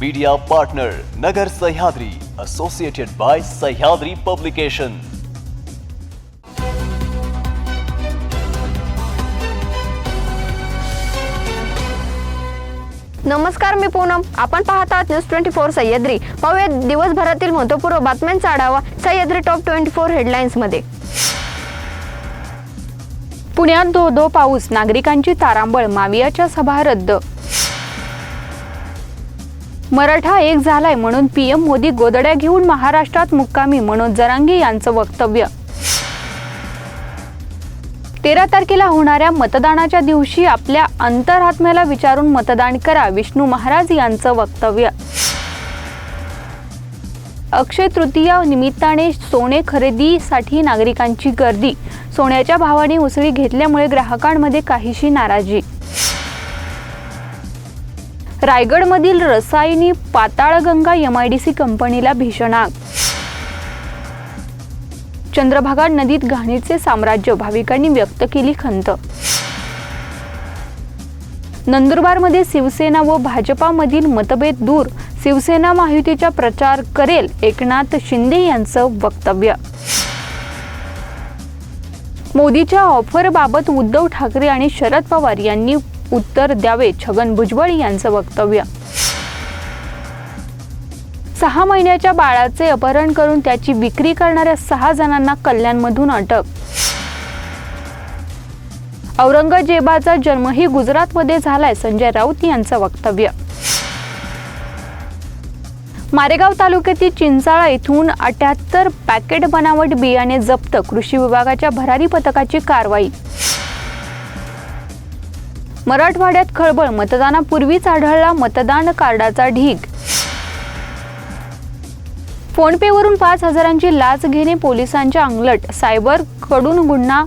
Media partner Nagar Sahyadri associated by Sahyadri publication नमस्कार मी पूनम. आपण पाहत आहात न्यूज ट्वेंटी फोर सह्याद्री. पाहूया दिवसभरातील महत्त्वपूर्ण बातम्यांचा आढावा सह्याद्री टॉप ट्वेंटी फोर हेडलाईन्समध्ये. पुण्यात धो धो पाऊस. नागरिकांची तारांबळ. मावियाच्या सभा रद्द. मराठा एक झालाय म्हणून पीएम मोदी गोदड्या घेऊन महाराष्ट्रात मुक्कामी मनोज जरांगे यांचं वक्तव्य. तेरा तारखेला होणाऱ्या मतदानाच्या दिवशी आपल्या अंतरात्म्याला विचारून मतदान करा विष्णू महाराज यांचं वक्तव्य. अक्षय तृतीया निमित्ताने सोने खरेदीसाठी नागरिकांची गर्दी. सोन्याच्या भावाने उसळी घेतल्यामुळे ग्राहकांमध्ये काहीशी नाराजी. रायगडमधील रसायनी पाताळगंगा एमआयडीसी कंपनीला भीषण आग. चंद्रभागा नदीत घाणीचे साम्राज्य भाविकांनी व्यक्त केली खंत. नंदुरबारमध्ये शिवसेना व भाजपामधील मतभेद दूर शिवसेना महायुतीचा प्रचार करेल एकनाथ शिंदे यांचं वक्तव्य. मोदीच्या ऑफरबाबत उद्धव ठाकरे आणि शरद पवार यांनी उत्तर द्यावे छगन भुजबळ यांचं वक्तव्य. सहा महिन्याच्या बाळाचे अपहरण करून त्याची विक्री करणाऱ्या सहा जणांना कल्याणमधून अटक. औरंगजेबाचा जन्मही गुजरातमध्ये झालाय संजय राऊत यांचं वक्तव्य. मारेगाव तालुक्यातील चिंचाळा इथून अठ्याहत्तर पॅकेट बनावट बियाणे जप्त कृषी विभागाच्या भरारी पथकाची कारवाई. मराठवाड्यात खळबळ मतदानापूर्वीच आढळला मतदान कार्डाचा ढीग. फोनपेवरून पाच हजारांची लाच घेणे पोलिसांच्या अंगलट सायबरकडून गुन्हा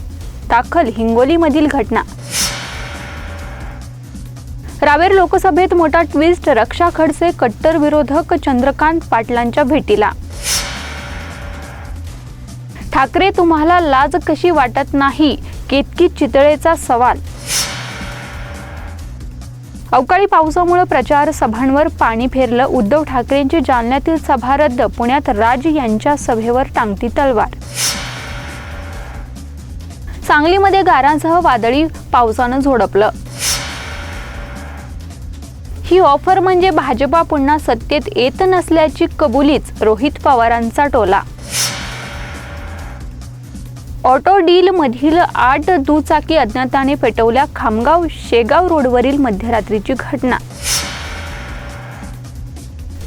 दाखल हिंगोलीमधील घटना. रावेर लोकसभेत मोठा ट्विस्ट रक्षा खडसे कट्टर विरोधक चंद्रकांत पाटलांच्या भेटीला. ठाकरे तुम्हाला लाज कशी वाटत नाही? केतकी चितळेचा सवाल. अवकाळी पावसामुळे प्रचार सभांवर पाणी फेरलं. उद्धव ठाकरेंची जालन्यातील सभा रद्द. पुण्यात राज यांच्या सभेवर टांगती तलवार. सांगलीमध्ये गारांसह वादळी पावसानं झोडपलं. ही ऑफर म्हणजे भाजपा पुन्हा सत्तेत येत नसल्याची कबुलीच रोहित पवारांचा टोला. ऑटो डीलमधील आठ दुचाकी अज्ञाताने पेटवल्या खामगाव शेगाव रोडवरील मध्यरात्रीची घटना.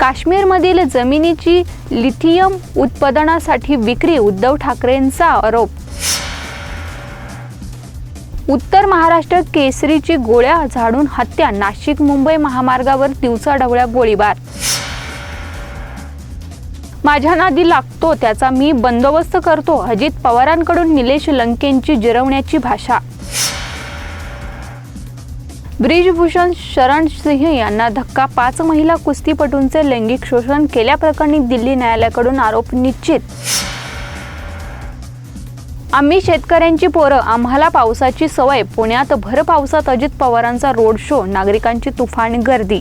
काश्मीरमधील जमिनीची लिथियम उत्पादनासाठी विक्री उद्धव ठाकरेंचा आरोप. उत्तर महाराष्ट्र केसरीची गोळ्या झाडून हत्या नाशिक मुंबई महामार्गावर दिवसाढवळ्या गोळीबार. माझ्या नादी लागतो त्याचा मी बंदोबस्त करतो अजित पवारांकडून निलेश लंकेंची जिरवण्याची भाषा. ब्रिजभूषण शरण सिंह यांना धक्का पाच महिला कुस्तीपटूंचे लैंगिक शोषण केल्याप्रकरणी दिल्ली न्यायालयाकडून आरोप निश्चित. आम्ही शेतकऱ्यांची पोरं आम्हाला पावसाची सवय पुण्यात भर पावसात अजित पवारांचा रोड शो नागरिकांची तुफान गर्दी.